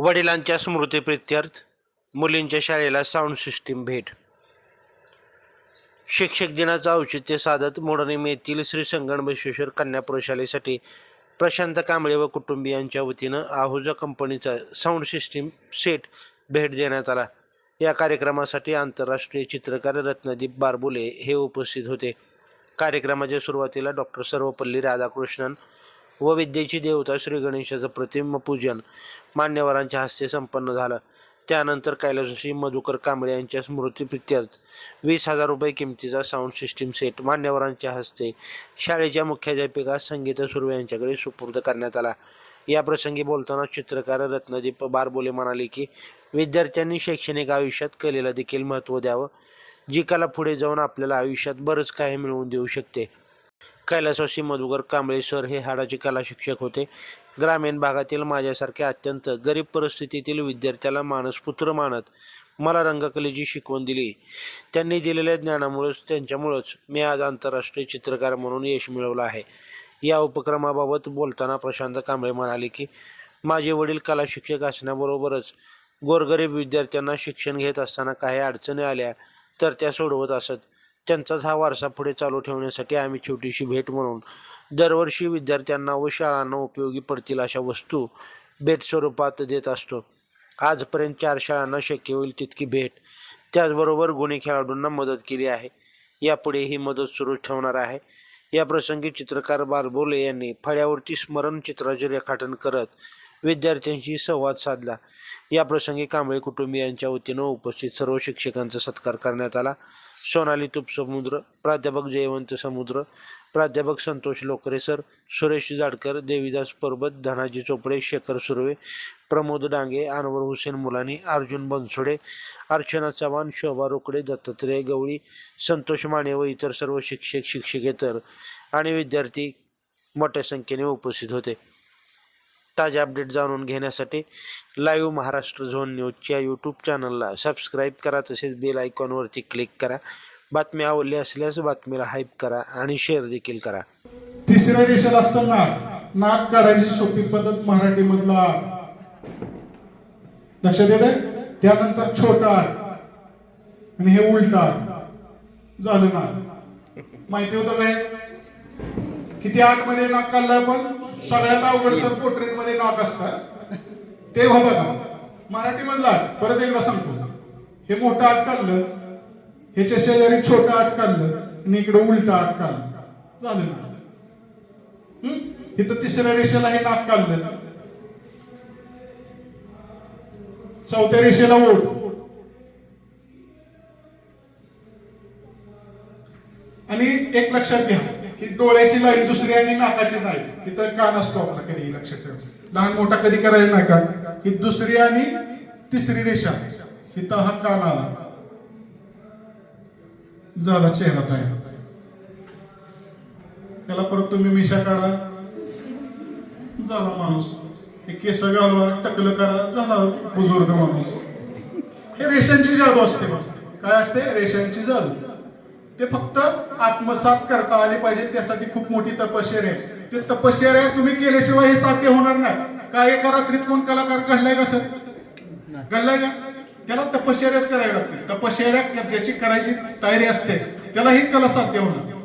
वडिलांच्या स्मृतीप्रित्यर्थ मुलींच्या शाळेला साऊंड सिस्टीम भेट. शिक्षक दिनाचं औचित्य साधत मोडणीम येथील श्री संगणमेश्वर कन्या प्रशालेसाठी प्रशांत कांबळे व कुटुंबियांच्या वतीनं आहुजा कंपनीचा साऊंड सिस्टीम सेट भेट देण्यात आला. या कार्यक्रमासाठी आंतरराष्ट्रीय चित्रकार रत्नदीप बारबुले हे उपस्थित होते. कार्यक्रमाच्या सुरुवातीला डॉक्टर सर्वपल्ली राधाकृष्णन व विद्येची देवता श्री गणेशाचं प्रतिम पूजन मान्यवरांच्या हस्ते संपन्न झालं. त्यानंतर कैलासशी मधुकर कांबळे यांच्या स्मृतीप्रित्यर्थ वीस हजार रुपये किमतीचा साऊंड सिस्टीम सेट मान्यवरांच्या हस्ते शाळेच्या मुख्याध्यापिका संगीता सुर्वे यांच्याकडे सुपूर्द करण्यात आला. या प्रसंगी बोलताना चित्रकार रत्नदीप बारबोले म्हणाले की विद्यार्थ्यांनी शैक्षणिक आयुष्यात कलेला देखील महत्त्व द्यावं. जी कला पुढे जाऊन आपल्याला आयुष्यात बरंच काही मिळवून देऊ शकते. कैलासवासी मधुकर कांबळे सर हे हाडाचे कला शिक्षक होते. ग्रामीण भागातील माझ्यासारख्या अत्यंत गरीब परिस्थितीतील विद्यार्थ्याला मानसपुत्र मानत मला रंगकलेची शिकवण दिली. त्यांनी दिलेल्या ज्ञानामुळेच त्यांच्यामुळंच मी आज आंतरराष्ट्रीय चित्रकार म्हणून यश मिळवलं आहे. या उपक्रमाबाबत बोलताना प्रशांत कांबळे म्हणाले की माझे वडील कला शिक्षक असण्याबरोबरच गोरगरीब विद्यार्थ्यांना शिक्षण घेत असताना काही अडचणी आल्या तर त्या सोडवत असत. त्यांचाच हा वारसा पुढे चालू ठेवण्यासाठी आम्ही छोटीशी भेट म्हणून दरवर्षी विद्यार्थ्यांना व शाळांना उपयोगी पडतील अशा वस्तू भेट स्वरूपात देत असतो. आजपर्यंत चार शाळांना शक्य होईल तितकी भेट. त्याचबरोबर गुन्हे खेळाडूंना मदत केली आहे. यापुढे ही मदत सुरू ठेवणार आहे. या प्रसंगी चित्रकार बारबोले यांनी फळ्यावरती स्मरण चित्राचे रेखाटन करत विद्यार्थ्यांशी संवाद साधला. या प्रसंगी कांबळे कुटुंबियांच्या वतीनं उपस्थित सर्व शिक्षकांचा सत्कार करण्यात आला. सोनाली तुप समुद्र प्राध्यापक जयवंत समुद्र प्राध्यापक संतोष लोकरे सर सुरेश जाडकर देवीदास परबत धनाजी चोपडे शेखर सुर्वे प्रमोद डांगे अनवर हुसेन मुलानी अर्जुन बनसोडे अर्चना चव्हाण शोभा रोकडे दत्तात्रय गवळी संतोष माने व इतर सर्व शिक्षक शिक्षकेतर आणि विद्यार्थी मोठ्या संख्येने उपस्थित होते. ताजे अपडेट जाणून घेण्यासाठी लाईव्ह महाराष्ट्र झोन न्यूजच्या यूट्यूब चॅनलला सबस्क्राईब करा. तसेच बेल आयकॉनवरती क्लिक करा. बातमी आवडली असल्यास बातमीला हाईप करा आणि शेअर देखील करा. तिसऱ्या रेषेला असताना नाक काढायची सोपी पद्धत मराठी मधला. लक्षात येते त्यानंतर छोटा आणि हे उलटा झालं ना माहिती होतं काय? किती आठमध्ये नाक काढलं आपण? सगळ्यात अवघड सर पोर्ट्रेट नाक असतात ते बघा मराठी मधला परत एकदा सांगतो. हे मोठं आट ह्याच्या शेजारी छोटं आट आणि इकडे उलट आट काढलं. झालं ना? इथं तिसऱ्या रेषेला हे नाक काढलं. चौथ्या रेषेला ओट आणि एक लक्षात घ्या ही डोळ्याची लाईन दुसरी आणि नाकाची लाईन. इथं कान असतो आपला कधी लक्षात ठेवा लहान मोठा कधी करायला नाही का? ही दुसरी आणि तिसरी रेषा. इथं हा कान आला. झाला चेहरा तयार. त्याला परत तुम्ही मिशा काढा. झाला माणूस. हे केस घालवा टकलं करा. झाला बुजुर्ग माणूस. हे रेषांची जादू असते काय असते? रेषांची जादू. ते फक्त आत्मसात करता आले पाहिजे त्यासाठी खूप मोठी तपश्चर्या आहे. ते तपश्चर्या तुम्ही केल्याशिवाय हे साध्य होणार नाही. काय एका रात्रीत कोण कलाकार घडलाय का सर? घडलाय का? त्याला तपश्चर्याच करावी लागते. तपश्चर्या ज्याची करायची तयारी असते त्याला ही कला साध्य होणार.